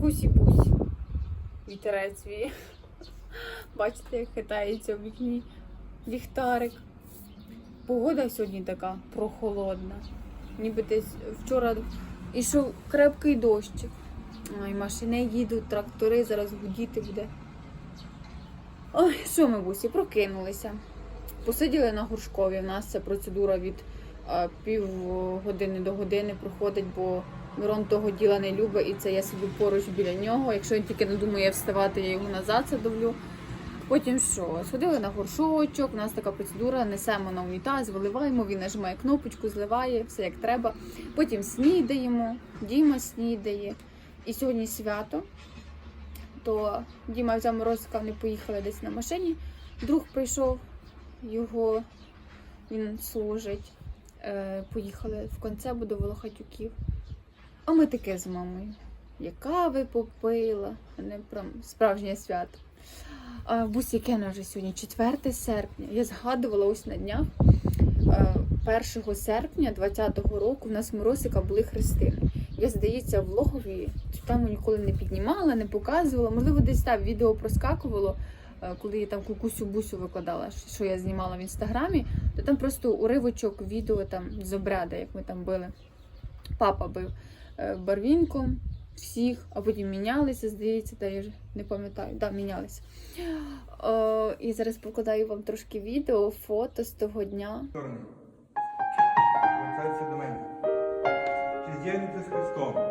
Кукусі бусі. Вітерець віє. Бачите, як хитається в вікні ліхтарик. Погода сьогодні така прохолодна. Ніби десь вчора ішов крепкий дощик. Ой, машини їдуть, трактори, зараз гудіти буде. Ой, що ми бусі, прокинулися. Посиділи на Горшкові. У нас ця процедура від е, пів години до години проходить, бо Мирон того діла не любить, і це я собі поруч біля нього. Якщо він тільки не думає вставати, я його назад задавлю. Потім що? Сходили на горшочок, у нас така процедура, несемо на унітаз, виливаємо, він нажимає кнопочку, зливає, все як треба. Потім снідаємо, Діма снідає. І сьогодні свято, то Діма взяв морозика, вони поїхали десь на машині. Друг прийшов, його він служить. Е, поїхали в концебу до Волохатюків. А ми таке з мамою. Яка ви попила, не прям справжнє свято. А, Бусі, яке на вже сьогодні? 4 серпня. Я згадувала ось на днях. е, 1 серпня 20-го року в нас Моросика були хрестини. Я, здається, в логові цю тему ніколи не піднімала, не показувала. Можливо, десь там відео проскакувало, коли я там кукусю бусю викладала, що я знімала в інстаграмі, то там просто уривочок відео там з обряду, як ми там били. Папа бив барвінком всіх, а потім мінялися, здається, та я ж не пам'ятаю, да, мінялися. О, і зараз покладаю вам трошки відео, фото з того дня. сторони. До мене. Чи з'єднується з Христом?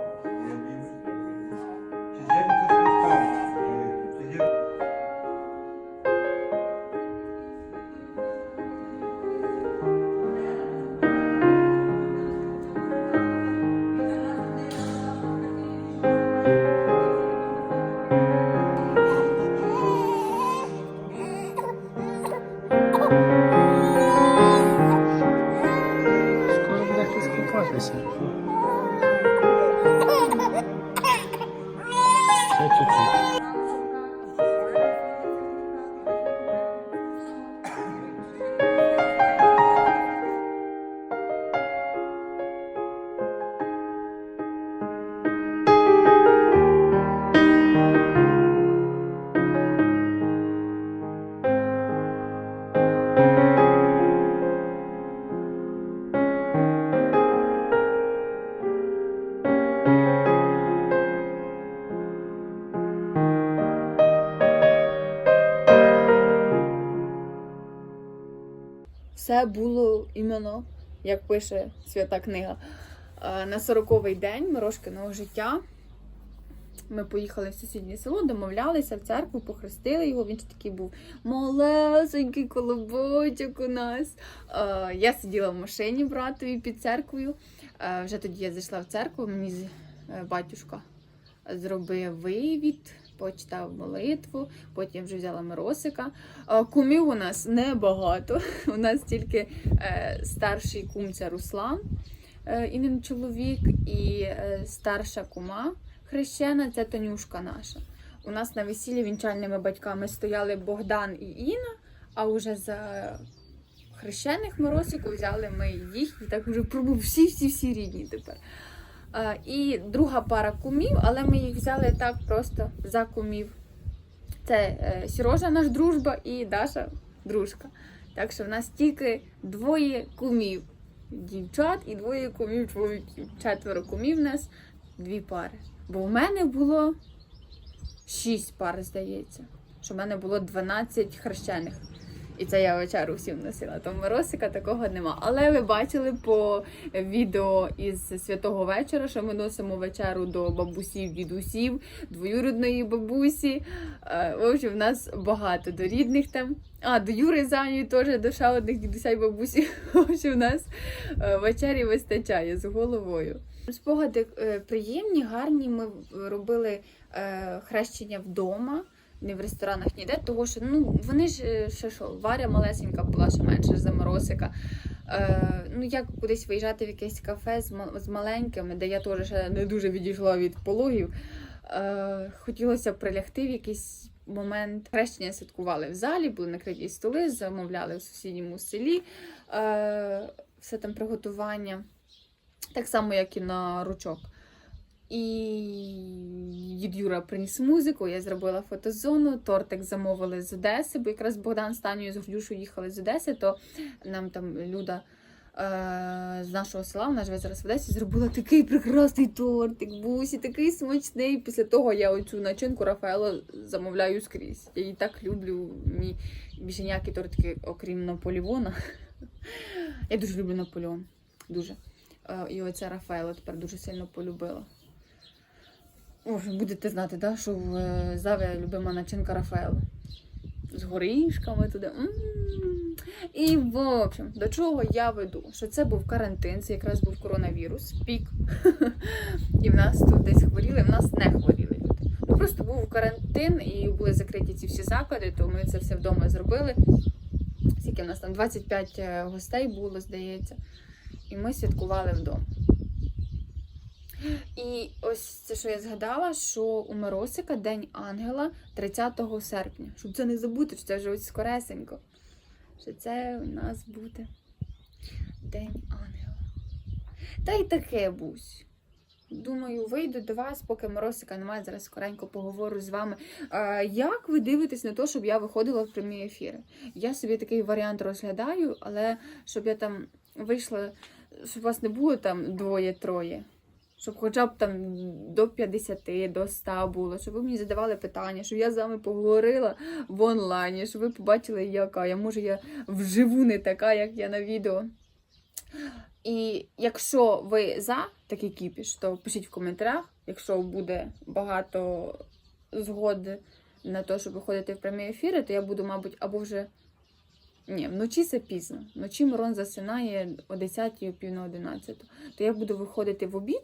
Все було іменно, як пише свята книга. Е, На 40-й день Мирошкиного життя. Ми поїхали в сусіднє село, домовлялися в церкву, похрестили його. Він ж такий був малесенький колобочок у нас. Е, Я сиділа в машині братові під церквою. Е, Вже тоді я зайшла в церкву, мені батюшка зробив вивід, почитав молитву, потім вже взяла Миросика. Е, Кумів у нас небагато. У нас тільки е, старший кум це Руслан, е, інен чоловік, і старша кума хрещена це Танюшка наша. У нас на весіллі вінчальними батьками стояли Богдан і Інна, а вже за хрещених Миросику взяли ми їх, і так вже пробув всі-всі-всі рідні тепер. І друга пара кумів, але ми їх взяли так просто за кумів. Це е, Сірожа наш дружба і Даша дружка. Так що в нас тільки двоє кумів дівчат і двоє кумів чоловіків. Четверо кумів в нас, дві пари. Бо в мене було шість пар, здається. Що в мене було 12 хрещених. І це я вечеру всім носила. То Миросика такого нема. Але ви бачили по відео із святого вечора, що ми носимо вечеру до бабусів, дідусів, двоюрідної бабусі. Е, В общем, в нас багато до рідних там. А, до Юри Заню теж до ще одних дідуся й бабусі. В общем, в нас е, вечері вистачає з головою. Спогади е, приємні, гарні. Ми робили хрещення вдома. Не в ресторанах ніде, того що ну вони ж е, ще що, Варя малесенька була ще менше за моросика. Е, ну як кудись виїжджати в якесь кафе з, з маленькими, де я теж ще не дуже відійшла від пологів. Е, хотілося прилягти в якийсь момент. Хрещення святкували в залі, були накриті столи, замовляли в сусідньому селі е, все там приготування. Так само, як і на ручок. І дід Юра приніс музику, я зробила фотозону, тортик замовили з Одеси, бо якраз Богдан з Танею з Глюшою їхали з Одеси, то нам там Люда е- з нашого села, вона живе зараз в Одесі, зробила такий прекрасний тортик, бусі, такий смачний. Після того я оцю начинку Рафаело замовляю скрізь. Я її так люблю. Мені більше ніякі тортики, окрім Наполеона. Я дуже люблю Наполеон. Дуже. Е, І оце Рафаело тепер дуже сильно полюбила. О, будете знати, да, що в е, Заві любима начинка Рафаело. З горішками туди. м І, в общем, до чого я веду? Що це був карантин, це якраз був коронавірус, пік. І в нас тут десь хворіли, в нас не хворіли люди. Ну просто був карантин і були закриті ці всі заклади, то ми це все вдома зробили. Скільки в нас там 25 е, гостей було, здається. І ми святкували вдома. І ось це, що я згадала, що у Миросика День Ангела 30 серпня. Щоб це не забути, що це вже ось скоресенько. Що це у нас буде День Ангела. Та й таке бусь. Думаю, вийду до вас, поки Моросика немає, зараз скоренько поговорю з вами. Як ви дивитесь на те, щоб я виходила в прямі ефіри? Я собі такий варіант розглядаю, але щоб я там вийшла, щоб вас не було там двоє-троє. Щоб хоча б там до 50, до 100 було, щоб ви мені задавали питання, щоб я з вами поговорила в онлайні, щоб ви побачили, яка я. Може, я вживу не така, як я на відео. І якщо ви за такий кіпіш, то пишіть в коментарях. Якщо буде багато згоди на те, щоб виходити в прямі ефіри, то я буду, мабуть, або вже. Ні, вночі це пізно. Вночі Мирон засинає о 10 о пів на 11. То я буду виходити в обід,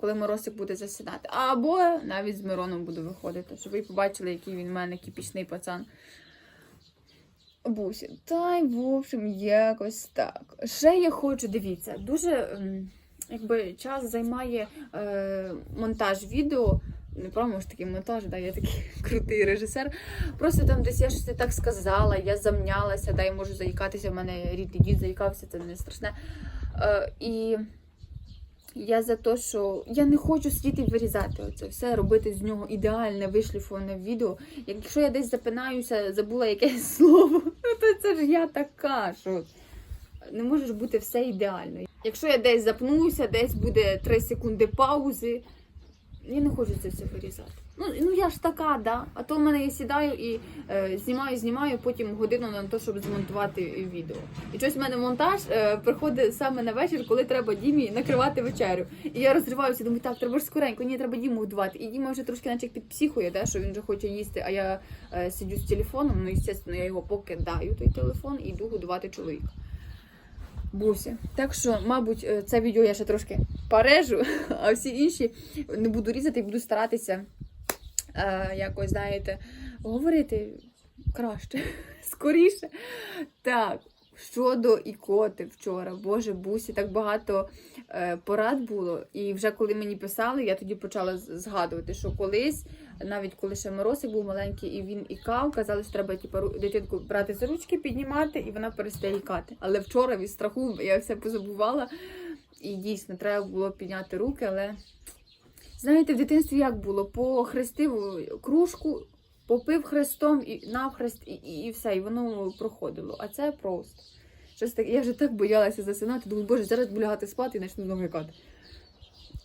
коли Моросик буде засинати. Або навіть з Мироном буду виходити, щоб ви побачили, який він в мене кіпічний пацан. Бусі, та й в общем, якось так. Ще я хочу, дивіться, дуже якби час займає е, монтаж відео. Не правильно ж такий монтаж, да, я такий крутий режисер. Просто там десь я щось так сказала, я замнялася, да, я можу заїкатися, в мене рідний дід заїкався, це не страшне. Е, і я за те, що я не хочу сидіти і вирізати оце все, робити з нього ідеальне вишліфоване відео. Якщо я десь запинаюся, забула якесь слово, ну, то це ж я така, що не може бути все ідеально. Якщо я десь запнуся, десь буде 3 секунди паузи, я не хочу це все вирізати. Ну, ну я ж така, да. А то в мене я сідаю і е, знімаю, знімаю, потім годину на те, щоб змонтувати відео. І щось в мене монтаж е, приходить саме на вечір, коли треба Дімі накривати вечерю. І я розриваюся, думаю, так, треба ж скоренько, ні, треба Діму годувати. І Діма вже трошки наче підпсихує, да, що він вже хоче їсти, а я е, сидю з телефоном, ну, звісно, я його покидаю, той телефон, і йду годувати чоловіка. Бусі. Так що, мабуть, е, це відео я ще трошки порежу, а всі інші не буду різати і буду старатися е, якось, знаєте, говорити краще, скоріше. Так, щодо ікоти вчора, Боже, бусі, так багато е, порад було. І вже коли мені писали, я тоді почала згадувати, що колись, навіть коли ще Моросик був маленький, і він ікав, казали, що треба типу, ру- дитинку брати за ручки, піднімати, і вона перестає ікати. Але вчора від страху я все позабувала. І дійсно треба було підняти руки, але знаєте, в дитинстві як було? Похрестив кружку, попив хрестом і навхрест, і, і, і все, і воно проходило. А це просто. Щось так, я вже так боялася засинати, думаю, боже, зараз буду лягати спати і почну знову ікати.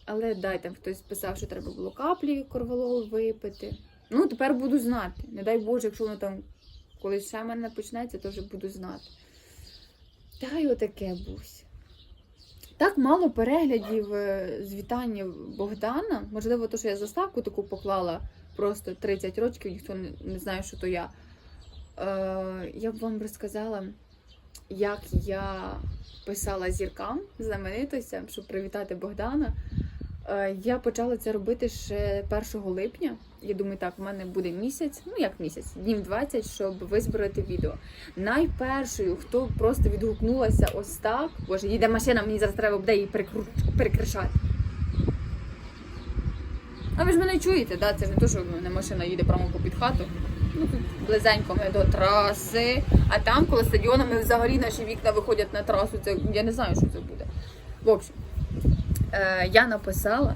Але дай там хтось писав, що треба було каплі корвалол випити. Ну, тепер буду знати. Не дай Боже, якщо воно там колись ще в мене почнеться, то вже буду знати. Та й отаке бусь. Так мало переглядів е, з вітання Богдана. Можливо, то, що я заставку таку поклала просто 30 років, ніхто не, знає, що то я. Е, я б вам розказала, як я писала зіркам, знаменитостям, щоб привітати Богдана. Е, я почала це робити ще 1 липня. Я думаю, так, в мене буде місяць, ну як місяць, днів 20, щоб визбирати відео. Найпершою, хто просто відгукнулася ось так, боже, їде машина, мені зараз треба буде її перекру... перекришати. А ви ж мене чуєте, да? це не то, що мене машина їде прямо під хату. Ну, тут близенько ми до траси, а там, коло стадіону, ми взагалі наші вікна виходять на трасу. Це я не знаю, що це буде. В общем, е, я написала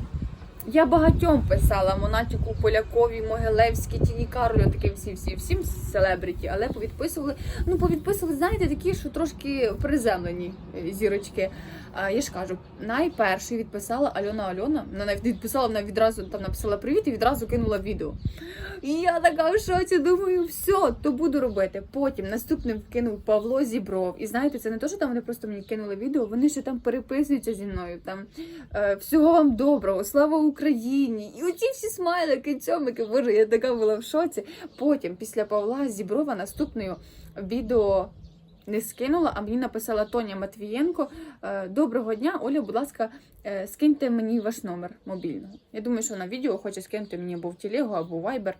Я багатьом писала Монатіку, Полякові, Могилевській, Тіні Каролю, таким всі всі всім селебриті, але повідписували. Ну, повідписували, знаєте, такі, що трошки приземлені е, зірочки. А, я ж кажу, найперший відписала Альона Альона. Вона навіть відписала, вона відразу там написала привіт і відразу кинула відео. І я така в шоці, думаю, все, то буду робити. Потім наступним кинув Павло Зібров. І знаєте, це не те, що там вони просто мені кинули відео, вони ще там переписуються зі мною. Там е, всього вам доброго, слава Україні! І оці всі смайлики, цьомики, боже, я така була в шоці. Потім, після Павла Зіброва, наступною відео. Не скинула, а мені написала Тоня Матвієнко. е, Доброго дня, Оля, будь ласка, е, скиньте мені ваш номер мобільного. Я думаю, що на відео хоче скинути мені або в телегу, або в Viber.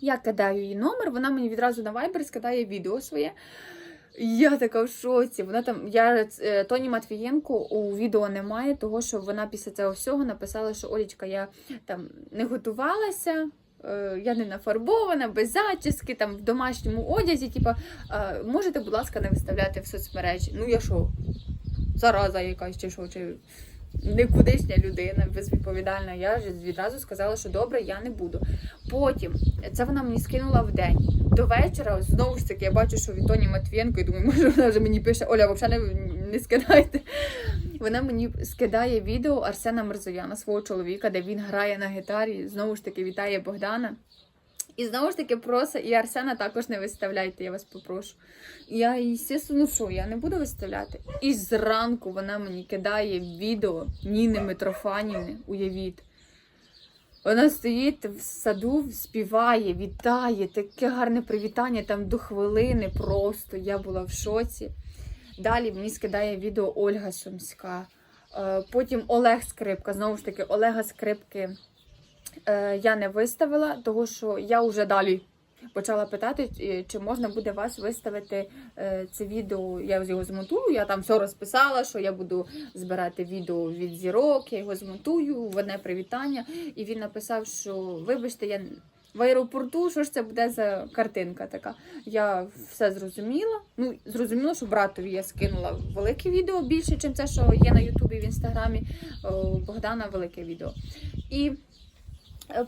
Я кидаю її номер, вона мені відразу на Viber скидає відео своє. Я така в шоці. Вона там, я е, Тоні Матвієнко у відео немає, того що вона після цього всього написала, що Олічка, я там не готувалася. е, Я не нафарбована, без зачіски, там в домашньому одязі. Типа, можете, будь ласка, не виставляти в соцмережі. Ну я що, зараза якась чи що, чи никудишня людина, безвідповідальна. Я ж відразу сказала, що добре, я не буду. Потім це вона мені скинула в день. До вечора знову ж таки я бачу, що від Тоні Матвієнко, і думаю, може вона вже мені пише, Оля, взагалі не, не скидайте. Вона мені скидає відео Арсена Мерзояна, свого чоловіка, де він грає на гітарі. Знову ж таки, вітає Богдана. І знову ж таки просить, і Арсена також не виставляйте, я вас попрошу. Я, звісно, ну що, я не буду виставляти. І зранку вона мені кидає відео Ніни Митрофанівни, уявіть. Вона стоїть в саду, співає, вітає, таке гарне привітання там до хвилини просто. Я була в шоці. Далі мені скидає відео Ольга Сумська. Е, Потім Олег Скрипка. Знову ж таки, Олега Скрипки я не виставила, тому що я вже далі почала питати, е, чи можна буде вас виставити е, це відео. Я його змонтую. Я там все розписала, що я буду збирати відео від зірок, я його змонтую, в одне привітання. І він написав, що вибачте, я. В аеропорту, що ж це буде за картинка така? Я все зрозуміла. Ну, зрозуміло, що братові я скинула велике відео більше, ніж це, що є на Ютубі в інстаграмі. Богдана велике відео. І е,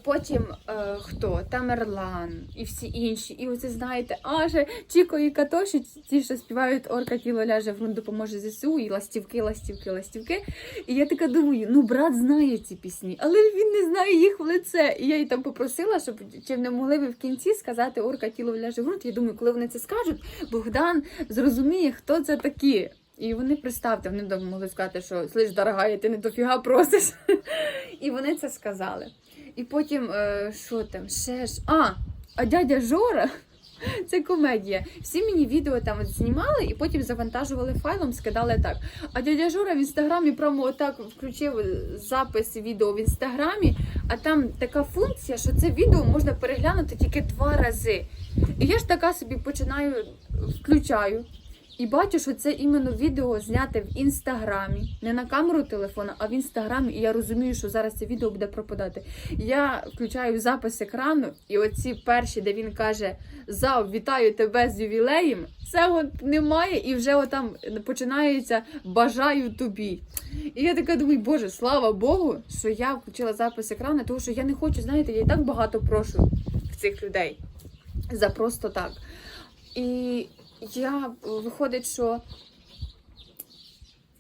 потім е, хто? Тамерлан і всі інші. І оце знаєте, аж Чіко і Катоші, ті, що співають Орка тіло ляже, грунт допоможе ЗСУ, і ластівки, ластівки, ластівки. І я така думаю, ну брат знає ці пісні, але він не знає їх в лице. І я її там попросила, щоб чи не могли ви в кінці сказати Орка тіло ляже грунт. Я думаю, коли вони це скажуть, Богдан зрозуміє, хто це такі. І вони представте, вони могли сказати, що слиш, дорога, ти не дофіга просиш. І вони це сказали. І потім, е, що там, ще ж. А, а дядя Жора. Це комедія. Всі мені відео там от знімали і потім завантажували файлом, скидали так. А дядя Жора в інстаграмі прямо отак включив запис відео в інстаграмі, а там така функція, що це відео можна переглянути тільки два рази. І я ж така собі починаю, включаю. І бачу, що це іменно відео зняте в інстаграмі, не на камеру телефона, а в інстаграмі. І я розумію, що зараз це відео буде пропадати. Я включаю запис екрану, і оці перші, де він каже: Зав, вітаю тебе з ювілеєм. Цього немає, і вже отам починається бажаю тобі. І я така думаю, боже, слава Богу, що я включила запис екрану, тому що я не хочу, знаєте, я і так багато прошу в цих людей за просто так. І я виходить, що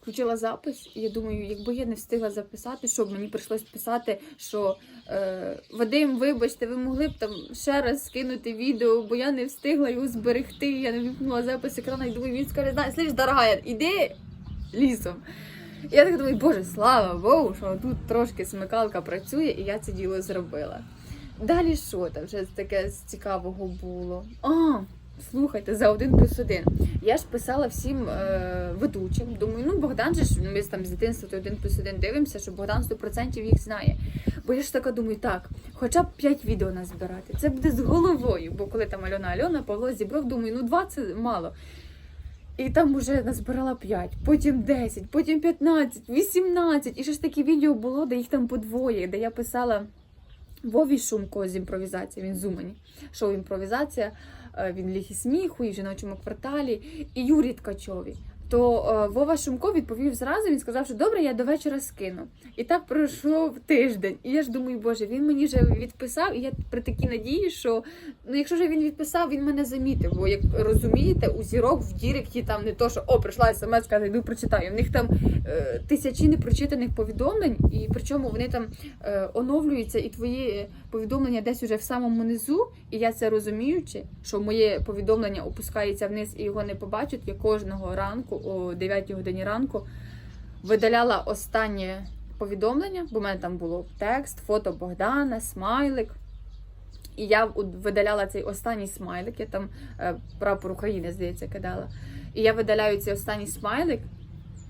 включила запис, і я думаю, якби я не встигла записати, щоб мені прийшлось писати, що е, Вадим, вибачте, ви могли б там ще раз скинути відео, бо я не встигла його зберегти. Я не вимкнула запис екрану і думаю, він скаже, знаєш, слиш, дорога, іди лісом. І я так думаю, боже, слава Богу, що тут трошки смикалка працює, і я це діло зробила. Далі що там вже таке цікавого було? А, слухайте, за один плюс один. Я ж писала всім е, ведучим. Думаю, ну Богдан же ж ми там з дитинства то один плюс один дивимося, що Богдан 100% їх знає. Бо я ж така думаю, так, хоча б 5 відео назбирати. Це буде з головою. Бо коли там Альона Альона, Павло зібрав, думаю, ну 2 це мало. І там вже назбирала 5, потім 10, потім 15, 18. І ще ж таке відео було, де їх там по двоє, де я писала Вові Шумко з імпровізації, він з Умані. Шоу імпровізація, він ліг і сміху, і в жіночому кварталі, і Юрій Ткачові. То е, Вова Шумко відповів зразу. Він сказав, що добре, я до вечора скину. І так пройшов тиждень. І я ж думаю, боже, він мені вже відписав, і я при такій надії, що ну, якщо вже він відписав, він мене замітив. Бо як розумієте, у зірок в Діректі там не то, що о, прийшла смс, каже, йду прочитаю. В них там е, тисячі непрочитаних повідомлень, і причому вони там е, оновлюються, і твої повідомлення десь уже в самому низу. І я це розуміючи, що моє повідомлення опускається вниз і його не побачать. Я кожного ранку о 9 годині ранку видаляла останнє повідомлення, бо в мене там було текст, фото Богдана, смайлик. І я видаляла цей останній смайлик, я там е, прапор України, здається, кидала. І я видаляю цей останній смайлик,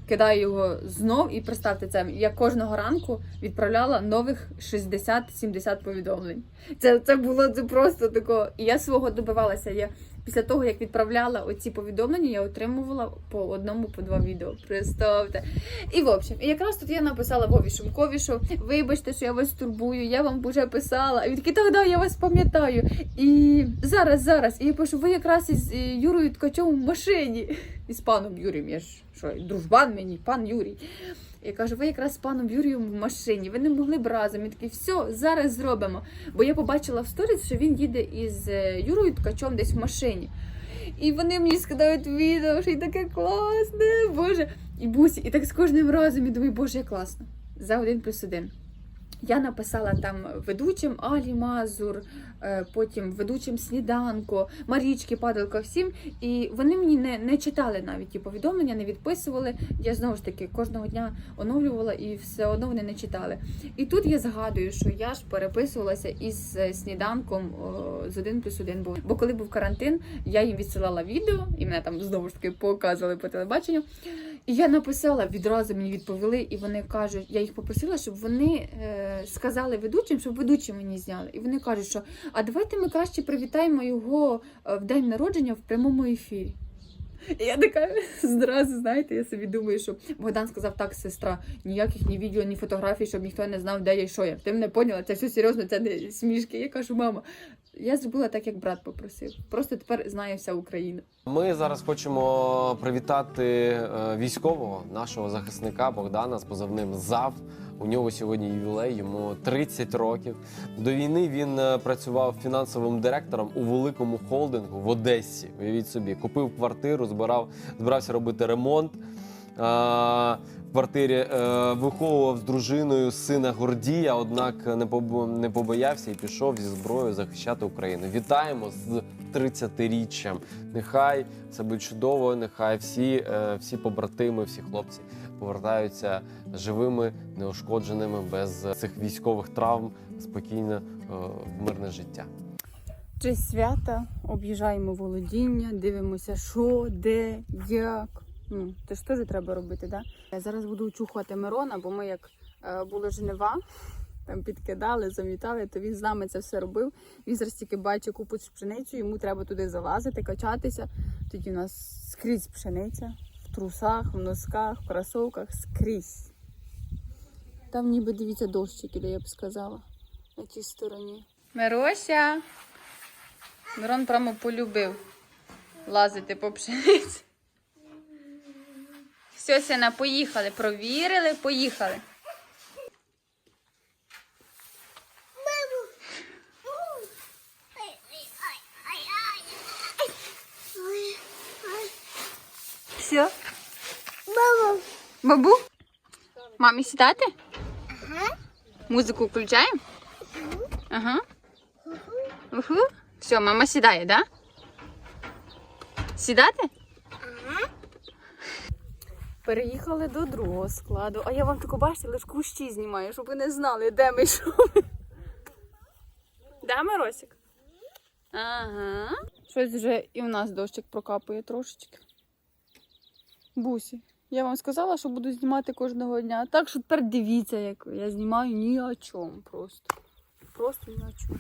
кидаю його знов і представте це. Я кожного ранку відправляла нових 60-70 повідомлень. Це, це було це просто тако. І я свого добивалася. Я після того, як відправляла оці повідомлення, я отримувала по одному, по два відео. Представте. І в общем, і якраз тут я написала Вові Шумкові, що вибачте, що я вас турбую, я вам вже писала. І він такий, так, да, я вас пам'ятаю. І зараз, зараз. І я пишу, ви якраз із е, Юрою Ткачом в машині. І з паном Юрієм, я ж що, дружбан мені, пан Юрій. Я кажу, ви якраз з паном Юрієм в машині, ви не могли б разом. Він такий, все, зараз зробимо. Бо я побачила в сторіс, що він їде із е, Юрою Ткачом десь в машині. І вони мені скидають відео, що й таке класне, боже. І бусі, і так з кожним разом я думаю, боже, як класно. За один плюс один. Я написала там ведучим Алі Мазур, е, потім ведучим сніданку, Марічки, Падалко, всім. І вони мені не, не читали навіть ті повідомлення, не відписували. Я знову ж таки кожного дня оновлювала і все одно вони не читали. І тут я згадую, що я ж переписувалася із е, сніданком з 1 плюс 1. Бо, бо коли був карантин, я їм відсилала відео, і мене там знову ж таки показували по телебаченню. І я написала, відразу мені відповіли, і вони кажуть, я їх попросила, щоб вони е, сказали ведучим, щоб ведучі мені зняли. І вони кажуть, що а давайте ми краще привітаємо його е, в день народження в прямому ефірі. І я така зразу, знаєте, я собі думаю, що Богдан сказав, так, сестра, ніяких ні відео, ні фотографій, щоб ніхто не знав, де я і що я. Ти мене поняла, це все серйозно, це не смішки. Я кажу, мама, я зробила так, як брат попросив. Просто тепер знає вся Україна. Ми зараз хочемо привітати е, військового нашого захисника Богдана з позивним ЗАВ. У нього сьогодні ювілей, йому 30 років. До війни він е, працював фінансовим директором у великому холдингу в Одесі. Уявіть собі, купив квартиру, збирав, збирався робити ремонт. В квартирі е, виховував з дружиною сина Гордія, однак не побо- не побоявся і пішов зі зброєю захищати Україну. Вітаємо з 30-річчям. Нехай все буде чудово, нехай всі, е, всі побратими, всі хлопці повертаються живими, неушкодженими, без цих військових травм, спокійно е, в мирне життя. Честь свята, об'їжджаємо володіння, дивимося, що, де, як. Ну, це ж теж треба робити, да? Я зараз буду чухати Мирона, бо ми як е, були жнива, там підкидали, замітали, то він з нами це все робив. Він зараз тільки бачить купу пшеницю, йому треба туди залазити, качатися. Тоді у нас скрізь пшениця, трусах, в носках, в кросовках, скрізь. Там ніби дивіться дощики, де я б сказала, на тій стороні. Мирося! Мирон прямо полюбив лазити по пшениці. Все, Сина, поїхали. Провірили, поїхали. Бабу. Мамі сідати? Ага. Музику включаємо? Ага. Уху. Все, мама сідає, да? Сідати? Ага. Переїхали до другого складу. А я вам тако бачите, лише кущі знімаю, щоб ви не знали, де ми ми. Да, Миросик? Ага. Щось вже і в нас дощик прокапує трошечки. Бусі. Я вам сказала, що буду знімати кожного дня. Так що тепер дивіться, як я знімаю ні о чому просто. Просто ні о чому.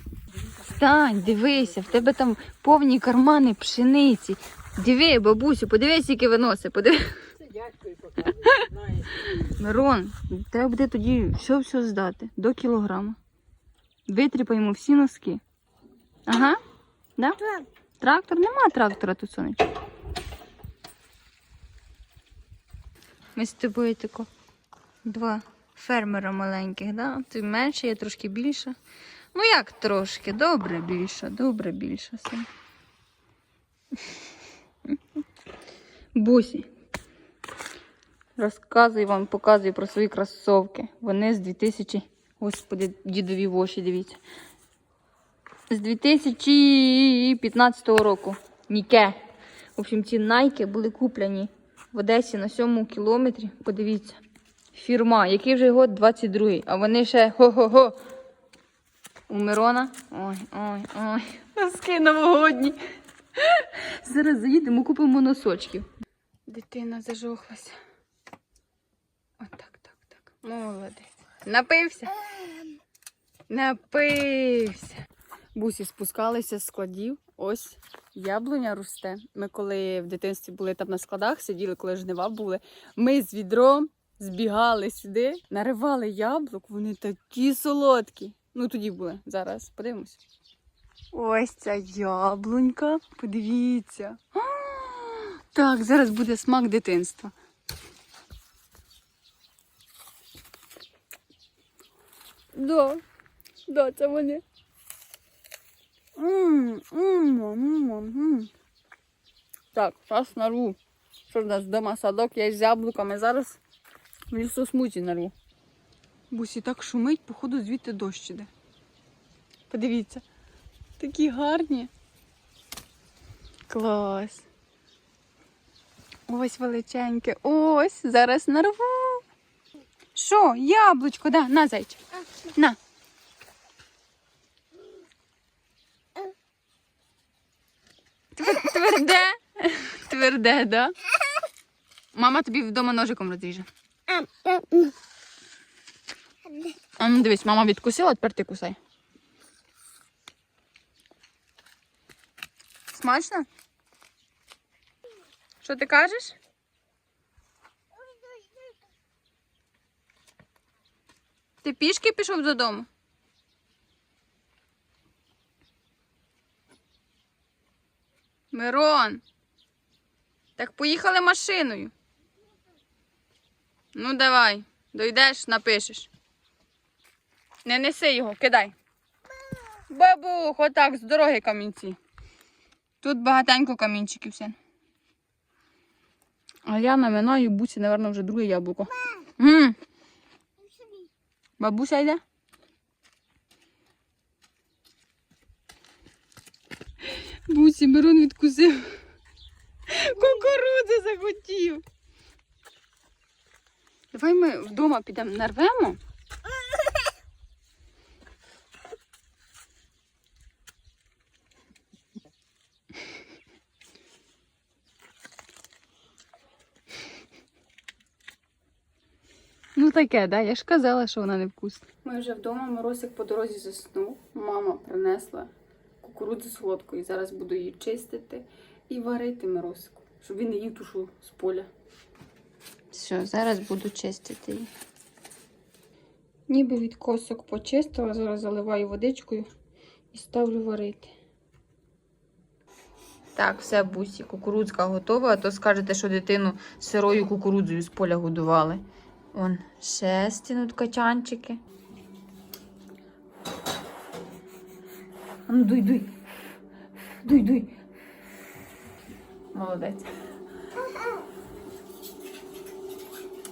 Стань, дивися, в тебе там повні кармани пшениці. Диви, бабусю, подивись, які виносить, подиви. Мирон, треба буде тоді все-все здати до кілограма. Витріпаємо всі носки. Ага. Да? Трактор? Нема трактора тут сонечко. Ми з тобою тако два фермера маленьких, да? Ти менше, я трошки більша. Ну як трошки? Добре більша, добре більша. син. Бусі. Розказую вам, показую про свої кросовки. Вони з 2000... Господи, дідові воші, дивіться. З 2015 року. Ніке. В общем, ці найки були куплені в Одесі на сьомому кілометрі. Подивіться. Фірма, який вже год 22-й, а вони ще хо-хо-хо. У Мирона. Ой, ой, ой. Носки новогодні. Зараз заїдемо, купимо носочків. Дитина зажохлася. Отак, так, так. Молодець. Напився? Напився. Бусі спускалися з складів. Ось яблуня росте. Ми коли в дитинстві були там на складах, сиділи, коли жнива були. Ми з відром збігали сюди, наривали яблук, вони такі солодкі. Ну тоді були. Зараз подивимось. Ось ця яблунька. Подивіться. Так, зараз буде смак дитинства. Да, да, це вони. М, м, м, м. Так, зараз нарву. Що ж у нас вдома садок, я з яблуками. Зараз в лісу смуті нарву. Бусі так шумить, походу звідти дощ іде. Подивіться. Такі гарні. Клас. Ось величеньке. Ось, зараз нарву. Що, яблучко, да, на зайчик. На. Твер- Тверде. Тверде, да? Мама тобі вдома ножиком розріже. А ну дивись, мама відкусила, тепер ти кусай. Смачно? Що ти кажеш? Ти пішки пішов додому? Мирон. Так поїхали машиною. Ну, давай, дойдеш, напишеш. Не неси його, кидай. Бабух, отак, з дороги камінці. Тут багатенько камінчиків все. А я наминаю бусі, напевно, вже друге яблуко. М. Бабуся йде? Бусі, Мирон відкусив. Кукурудзи захотів. Давай ми вдома підемо нарвемо. Ну таке, да? Я ж казала, що вона не вкусна. Ми вже вдома, Моросик по дорозі заснув. Мама принесла кукурудзу солодку і зараз буду її чистити і варити Моросику, щоб він не їв тушу з поля. Все, зараз буду чистити її. Ніби від косок почистила, зараз заливаю водичкою і ставлю варити. Так, все, бусі, кукурудзка готова, а то скажете, що дитину сирою кукурудзою з поля годували. Вон, ще стінуть качанчики. А ну дуй, дуй. Дуй, дуй. Молодець.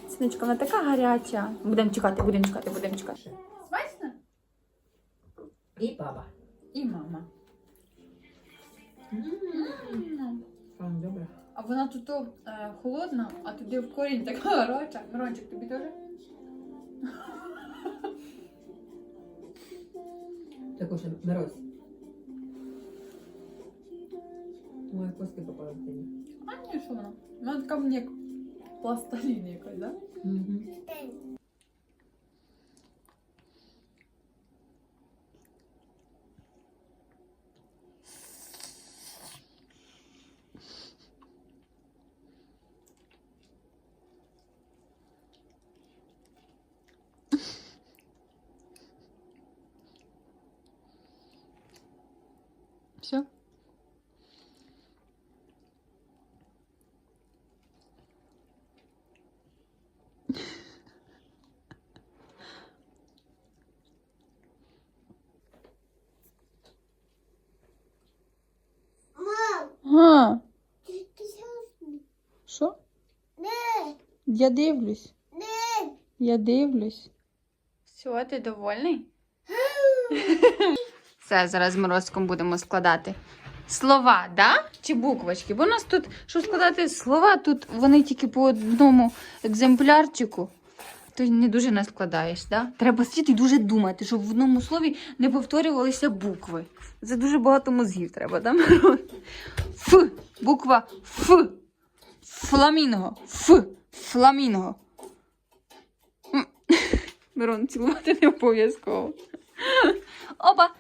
Синочка, вона така гаряча. Будемо чекати, будемо чекати, будемо чекати. Смачно? І баба. І мама. Вам добре. А вона тут то, е, холодна, а туди в корінь така гаряча. Мирончик, тобі теж? Також Мирось. Мої коски попали в тені. А ні, що вона? Вона така мені як пластилін якась, да? Угу. Я дивлюсь. Я дивлюсь. Все, ти довольний? Все, зараз з Морозком будемо складати. Слова, да? Чи буквочки? Бо у нас тут, щоб складати слова, тут вони тільки по одному екземплярчику. То не дуже не складаєш, да? Треба сидіти і дуже думати, щоб в одному слові не повторювалися букви. Це дуже багато мозгів треба, да? Ф. Буква Ф. Фламінго. Ф. Фламінго. Мирон, цілувати не обов'язково. Опа!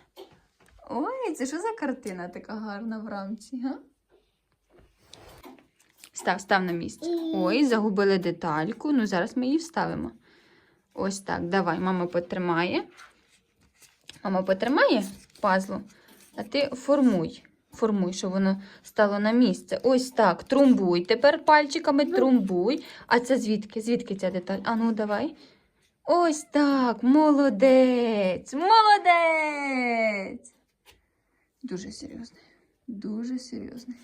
Ой, це що за картина така гарна в рамці, га? Став, став на місце. Ой, загубили детальку. Ну, зараз ми її вставимо. Ось так. Давай, мама потримає. Мама потримає пазлу, а ти формуй. Формуй, щоб воно стало на місце. Ось так. Трумбуй. Тепер пальчиками трумбуй. А це звідки? Звідки ця деталь? А ну, давай. Ось так. Молодець. Молодець. Дуже серйозний. Дуже серйозний.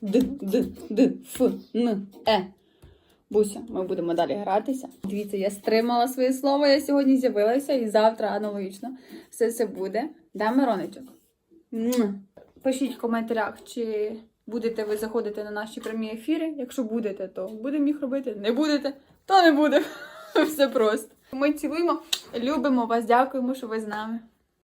Д, д, д, ф, н, е. Буся, ми будемо далі гратися. Дивіться, я стримала своє слово, я сьогодні з'явилася і завтра аналогічно все це буде. Да, Мироничок? Пишіть в коментарях, чи будете ви заходити на наші прямі ефіри. Якщо будете, то будемо їх робити. Не будете, то не будемо. Все просто. Ми цілуємо, любимо вас, дякуємо, що ви з нами.